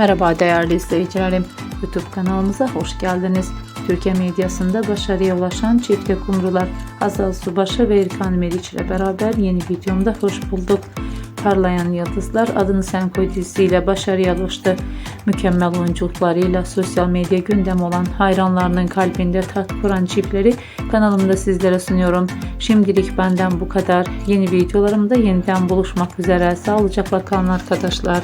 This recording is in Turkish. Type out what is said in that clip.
Merhaba değerli izleyicilerim. YouTube kanalımıza hoş geldiniz. Türkiye medyasında başarıya ulaşan çifte kumrular Hazal Subaşı ve İrkan Meriç ile beraber yeni videomda hoş bulduk. Parlayan Yıldızlar Adını Sen Koy dizisiyle başarıya ulaştı. Mükemmel oyunculuklarıyla sosyal medya gündem olan hayranlarının kalbinde tat kuran çiftleri kanalımda sizlere sunuyorum. Şimdilik benden bu kadar. Yeni videolarımda yeniden buluşmak üzere. Sağlıcakla kalın arkadaşlar.